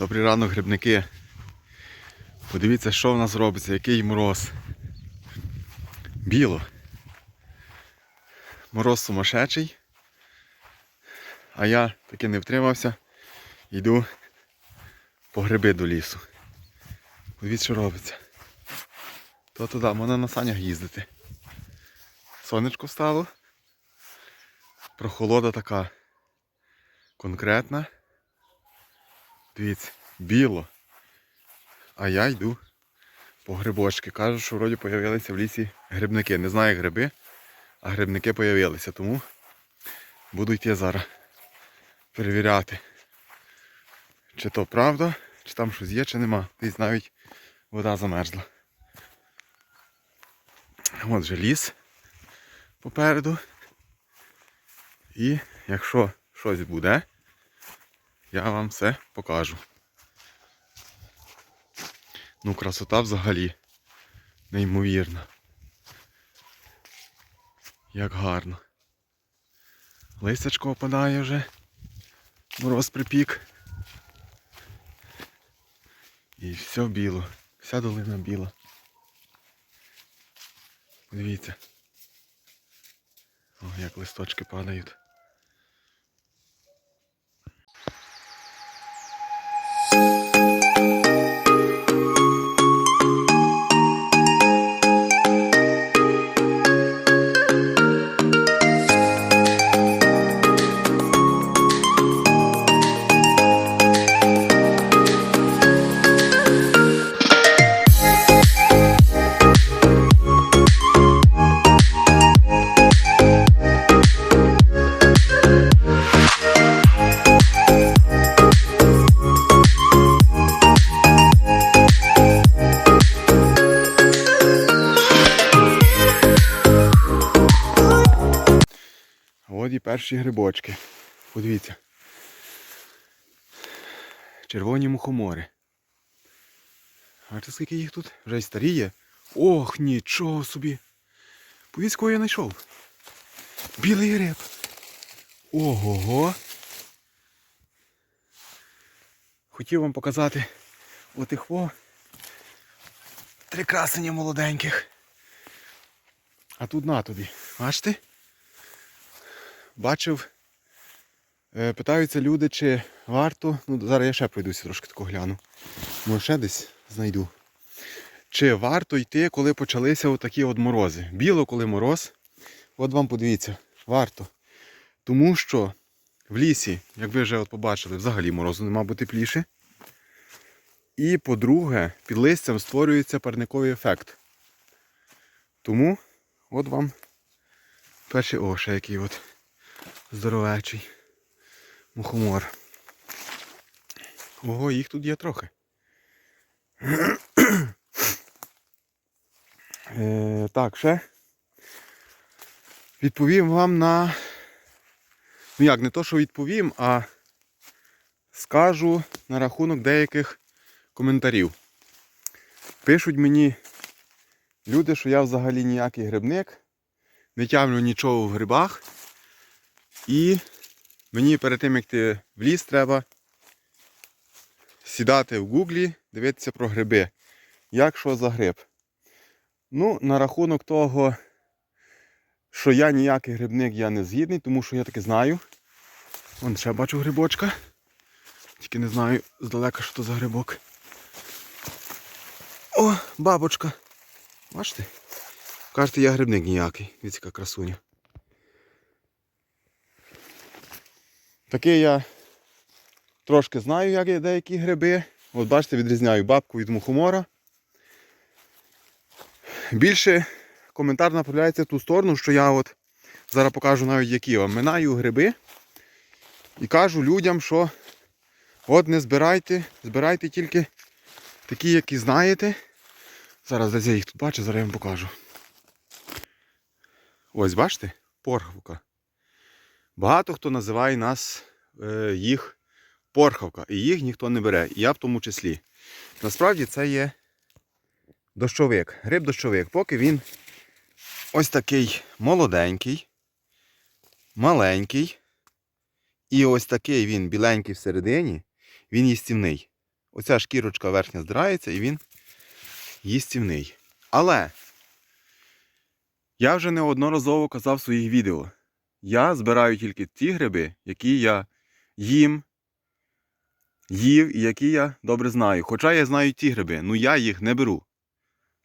Добрий ранок, грибники. Подивіться, що в нас робиться, який мороз. Біло. Мороз сумасшедший. А я таки не втримався. Йду по гриби до лісу. Подивіться, що робиться. То туди, можна на санях їздити. Сонечко стало. Прохолода така конкретна. Дивіться, біло. А я йду по грибочки. Кажуть, що вроді появилися в лісі грибники. Не знаю гриби, а грибники появилися. Тому буду йти зараз перевіряти, чи то правда, чи там щось є, чи нема. Десь навіть вода замерзла. От же ліс попереду. І якщо щось буде, я вам все покажу. Ну, красота взагалі неймовірна. Як гарно. Листячко опадає вже. Мороз припік. І все біло. Вся долина біла. Дивіться. О, як листочки падають. От і перші грибочки. Подивіться. Червоні мухомори. Бачите, скільки їх тут? Вже й старі є. Ох, нічого собі. Повісь, кого я знайшов. Білий гриб. Ого-го. Хотів вам показати отих во. Три красення молоденьких. А тут на тобі. Бачите? Бачив, е, питаються люди, чи варто. Ну, зараз я ще пройдуся трошки тако гляну. Може ще десь знайду. Чи варто йти, коли почалися отакі от морози? Біло, коли мороз. От вам подивіться, варто. Тому що в лісі, як ви вже от побачили, взагалі морозу нема бо тепліше. І по-друге, під листям створюється парниковий ефект. Тому от вам перший о, ще який от здоровечий мухомор. Ого, їх тут є трохи. е, так, ще відповім вам на. Ну як, не то, що відповім, а скажу на рахунок деяких коментарів. Пишуть мені люди, що я взагалі ніякий грибник, не тямлю нічого в грибах. І мені перед тим, як йти в ліс, треба сідати в гуглі, дивитися про гриби. Як що за гриб? Ну, на рахунок того, що я ніякий грибник я не згідний, тому що я таки знаю. Вон ще бачу грибочка. Тільки не знаю здалека, що то за грибок. О, бабочка. Бачите? Кажете, я грибник ніякий. Яка красуня. Такий я трошки знаю, як є деякі гриби. От бачите, відрізняю бабку від мухомора. Більше коментар направляється в ту сторону, що я от зараз покажу навіть які вам. Минаю гриби і кажу людям, що от не збирайте, збирайте тільки такі, які знаєте. Зараз я їх тут бачу, зараз я вам покажу. Ось бачите? Порхавка. Багато хто називає нас е, їх порхавка, і їх ніхто не бере, і я в тому числі. Насправді це є дощовик, гриб дощовик, поки він ось такий молоденький, маленький, і ось такий він біленький всередині, він їстівний. оця шкірочка верхня здирається і він їстівний. Але я вже неодноразово казав в своїх відео. Я збираю тільки ті гриби, які я їм, їв і які я добре знаю. Хоча я знаю ті гриби, ну я їх не беру.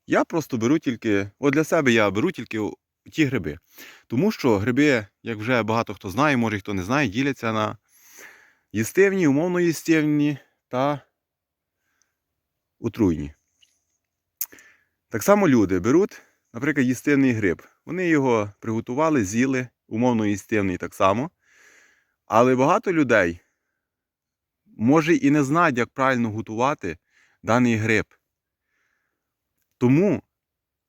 Я просто беру тільки, от для себе я беру тільки ті гриби. Тому що гриби, як вже багато хто знає, може хто не знає, діляться на їстивні, умовно їстивні та отруйні. Так само люди беруть, наприклад, їстивний гриб. Вони його приготували, з'їли, умовно їстивний так само. Але багато людей може і не знають, як правильно готувати даний гриб. Тому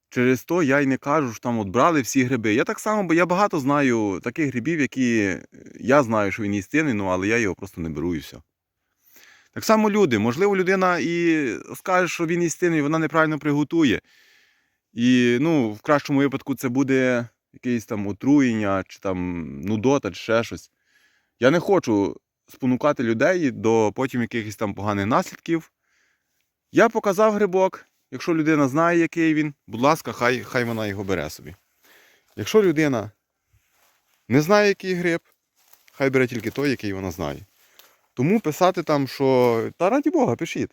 через то я й не кажу, що там от брали всі гриби. Я так само, бо я багато знаю таких грибів, які е, я знаю, що він їстивний, ну, але я його просто не беру і все. Так само люди. Можливо, людина і скаже, що він їстивний, вона неправильно приготує. І ну, в кращому випадку це буде якесь там отруєння, чи там нудота, чи ще щось. Я не хочу спонукати людей до потім якихось там поганих наслідків. Я показав грибок. Якщо людина знає, який він, будь ласка, хай, хай вона його бере собі. Якщо людина не знає, який гриб, хай бере тільки той, який вона знає. Тому писати там, що. Та раді Бога, пишіть.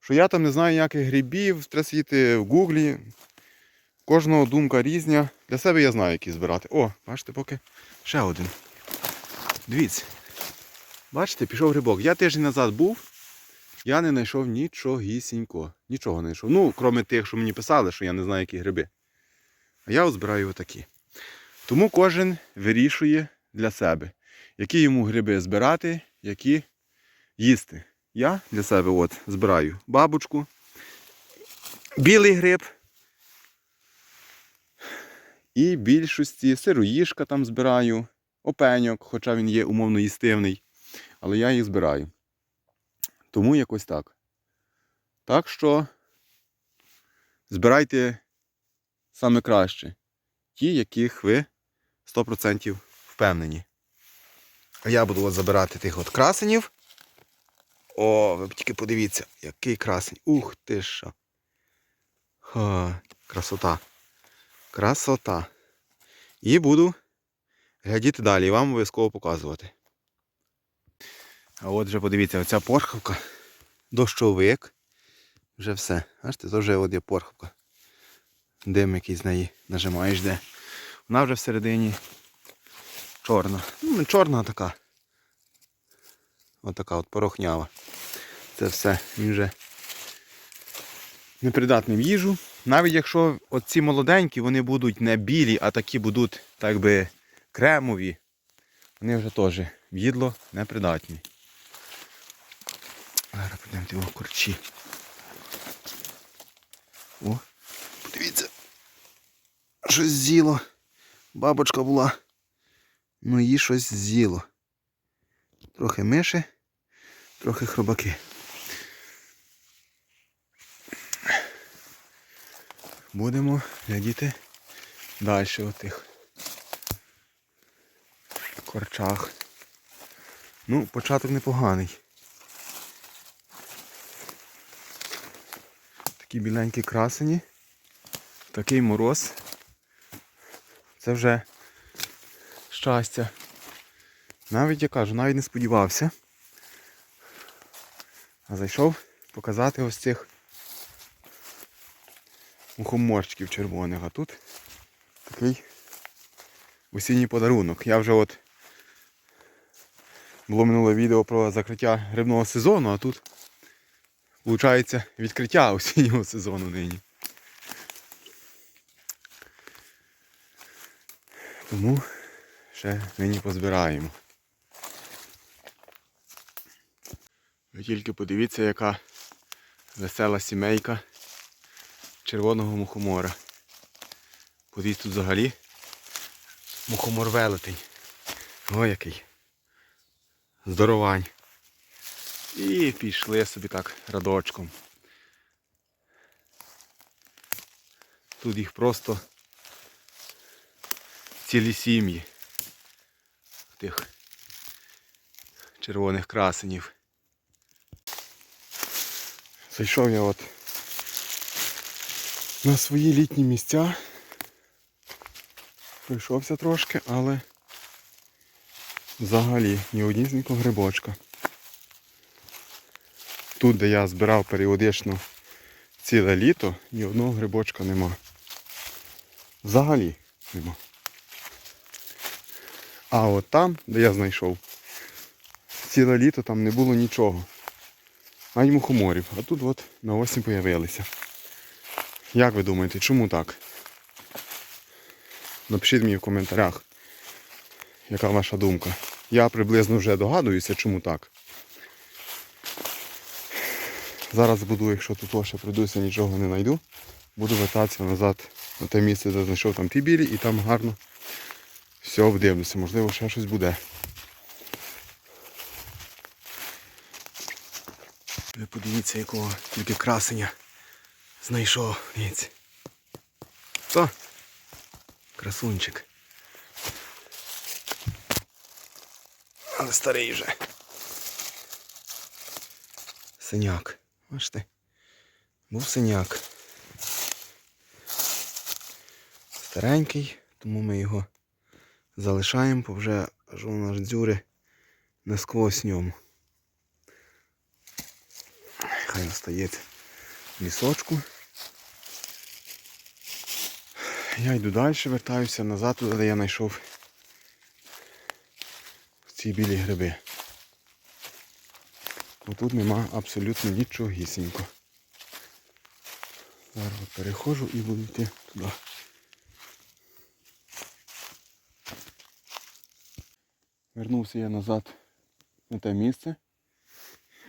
Що я там не знаю ніяких грибів, треба сидіти в гуглі. Кожного думка різня. Для себе я знаю, які збирати. О, бачите, поки ще один. Дивіться. Бачите, пішов грибок. Я тиждень назад був, я не знайшов нічогісінько. Нічого не знайшов. Ну, крім тих, що мені писали, що я не знаю, які гриби. А я збираю отакі. Тому кожен вирішує для себе, які йому гриби збирати, які їсти. Я для себе от збираю бабочку, білий гриб. І більшості сироїшка там збираю, опеньок, хоча він є умовно їстивний. Але я їх збираю. Тому якось так. Так що збирайте саме краще. Ті, яких ви 100% впевнені. А я буду забирати тих от красенів. О, ви тільки подивіться, який красень. Ух ти. Ха, красота. Красота. І буду глядіти далі і вам обов'язково показувати. А от вже подивіться, оця порхавка, дощовик. Вже все. Бачите, то вже от є порхавка. Дим який з неї нажимаєш де. Вона вже всередині чорна. Ну, не чорна а така. Отака от порохнява. Це все. Він вже непридатний в їжу. Навіть якщо оці молоденькі, вони будуть не білі, а такі будуть так би кремові, вони вже теж в їдло непридатні. Зараз підемо його корчі. О, подивіться. Щось з'їло. Бабочка була. Ну її щось з'їло. Трохи миші, трохи хробаки. Будемо глядіти далі отих корчах. Ну, початок непоганий. Такі біленькі красені. Такий мороз. Це вже щастя. Навіть я кажу, навіть не сподівався. А зайшов показати ось цих мухоморчиків червоних. А тут такий осінній подарунок. Я вже от було минуле відео про закриття грибного сезону, а тут виходить відкриття осіннього сезону нині. Тому ще нині позбираємо. Ви тільки подивіться, яка весела сімейка червоного мухомора. Подивіться тут взагалі мухомор велетень. О який. Здоровань. І пішли собі так радочком. Тут їх просто цілі сім'ї тих червоних красенів. Зайшов я от на свої літні місця. Пройшовся трошки, але взагалі ні однісінького грибочка. Тут, де я збирав періодично ціле літо, ні одного грибочка нема. Взагалі нема. А от там, де я знайшов, ціле літо там не було нічого. Ані мухоморів. А тут от на осінь появилися. Як ви думаєте, чому так? Напишіть мені в коментарях, яка ваша думка. Я приблизно вже догадуюся, чому так. Зараз буду, якщо тут ще прийдуся, нічого не знайду, буду вертатися назад на те місце, де знайшов там ті білі, і там гарно все обдивлюся. Можливо, ще щось буде. Ви подивіться, якого тільки красення знайшов. Дивіться. Це красунчик. Але старий вже. Синяк. Бачите? Був синяк. Старенький, тому ми його залишаємо, бо вже аж у нас дзюри насквозь ньому. Хай остається лісочку. Я йду далі, вертаюся назад, туди, де я знайшов ці білі гриби. Бо тут нема абсолютно нічого нічогісінько. Зараз переходжу і буду йти туди. Вернувся я назад на те місце.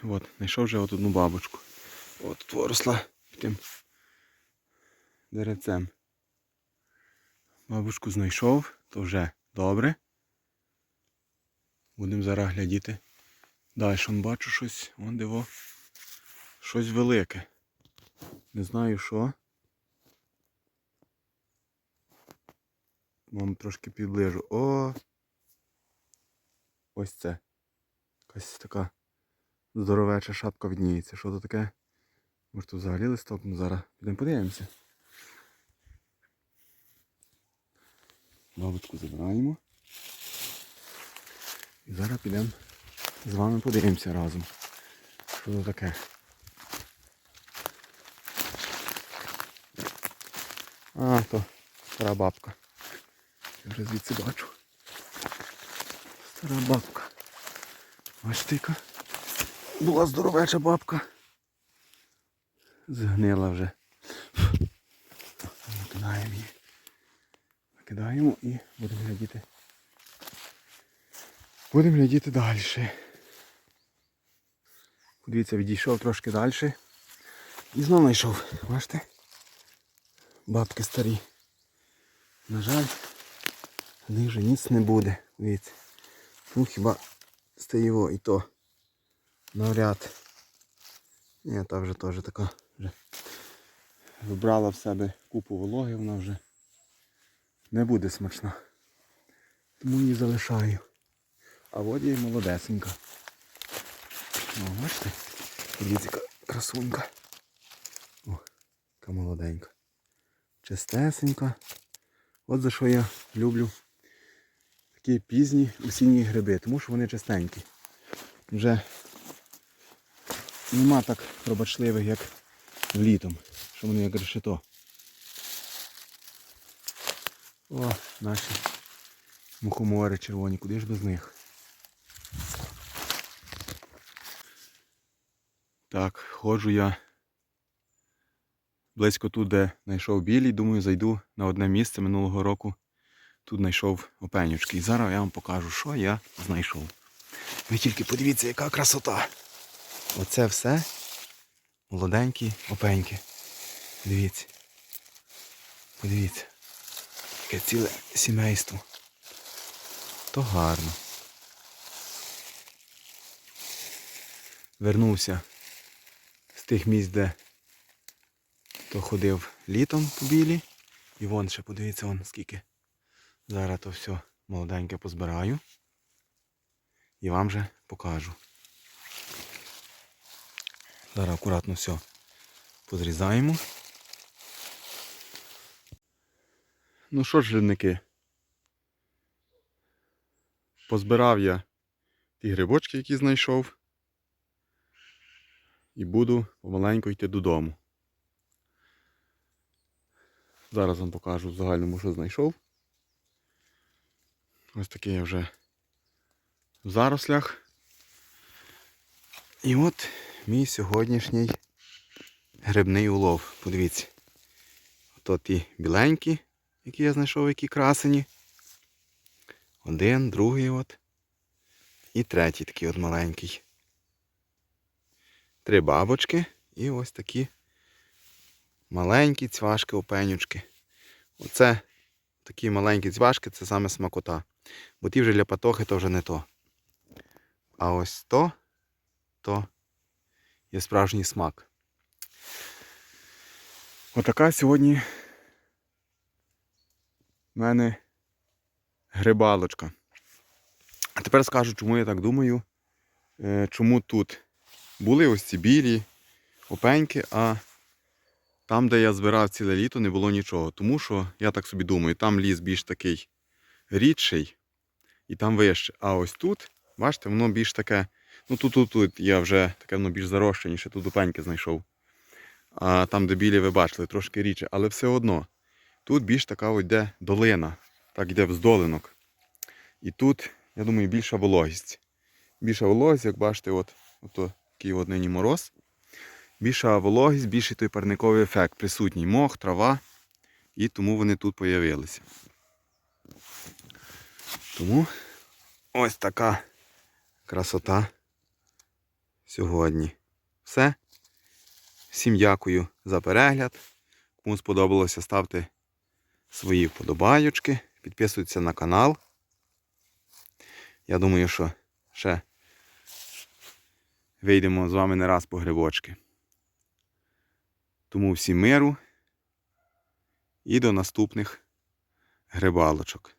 От, знайшов вже от одну бабочку. От тут росла під тим деревцем. Бабушку знайшов, то вже добре. Будемо зараз глядіти. Далі бачу щось, вон диво. Щось велике. Не знаю що. Вам трошки підближу. О! Ось це. Якась така здоровеча шапка відніється. Що це таке? Може тут взагалі листок, ну зараз підемо подивимося. Бабочку забираємо. І зараз підемо з вами подивимося разом. Що це таке? А, то стара бабка. Я вже звідси бачу. Стара бабка. Бачите, яка була здоровеча бабка. Згнила вже. Викидаємо її. Викидаємо і будемо глядіти. Будемо глядіти далі. Подивіться, відійшов трошки далі. І знову знайшов. Бачите? Бабки старі. На жаль, в них вже ніц не буде. Дивіться. Ну хіба стоїво і то. Навряд. Ні, та вже теж така. Вже вибрала в себе купу вологи, вона вже не буде смачна. Тому її залишаю. А є молодесенька. О, бачите? Дивіться, красунька. О, яка молоденька. Чистесенька. От за що я люблю такі пізні осінні гриби, тому що вони чистенькі. Вже нема так пробачливих, як літом, що вони як решето. О, наші мухомори червоні, куди ж без них? Так, ходжу я близько тут, де знайшов білий. Думаю, зайду на одне місце минулого року. Тут знайшов опенючки. І зараз я вам покажу, що я знайшов. Ви тільки подивіться, яка красота. Оце все молоденькі опеньки. Дивіться. Подивіться. Яке ціле сімейство. То гарно. Вернувся з тих місць, де то ходив літом по білі. І вон ще подивіться вон скільки. Зараз то все молоденьке позбираю. І вам же покажу. Зараз акуратно все Позрізаємо. Ну що ж, рідники? Позбирав я ті грибочки, які знайшов. І буду помаленьку йти додому. Зараз вам покажу в загальному, що знайшов. Ось такий я вже в зарослях. І от мій сьогоднішній грибний улов. Подивіться. Ото ті біленькі, які я знайшов, які красені. Один, другий от. І третій такий от маленький. Три бабочки і ось такі маленькі цвашки опенючки. Оце такі маленькі цвашки, це саме смакота. Бо ті вже для патохи то вже не то. А ось то, то є справжній смак. Отака сьогодні в мене грибалочка. А тепер скажу, чому я так думаю, е, чому тут були ось ці білі опеньки, а там, де я збирав ціле літо, не було нічого. Тому що, я так собі думаю, там ліс більш такий рідший і там вище. А ось тут, бачите, воно більш таке. Ну тут, тут, тут я вже таке воно більш зарощеніше, тут опеньки знайшов. А там, де білі, ви бачили, трошки рідше. Але все одно, тут більш така ось йде долина, так йде вздолинок. І тут, я думаю, більша вологість. Більша вологість, як бачите, от, от такий от нині мороз. Більша вологість, більший той парниковий ефект. Присутній мох, трава. І тому вони тут появилися. Тому ось така красота сьогодні. Все. Всім дякую за перегляд. Кому сподобалося, ставте свої вподобайочки, підписуйтесь на канал. Я думаю, що ще вийдемо з вами не раз по грибочки. Тому всім миру і до наступних грибалочок.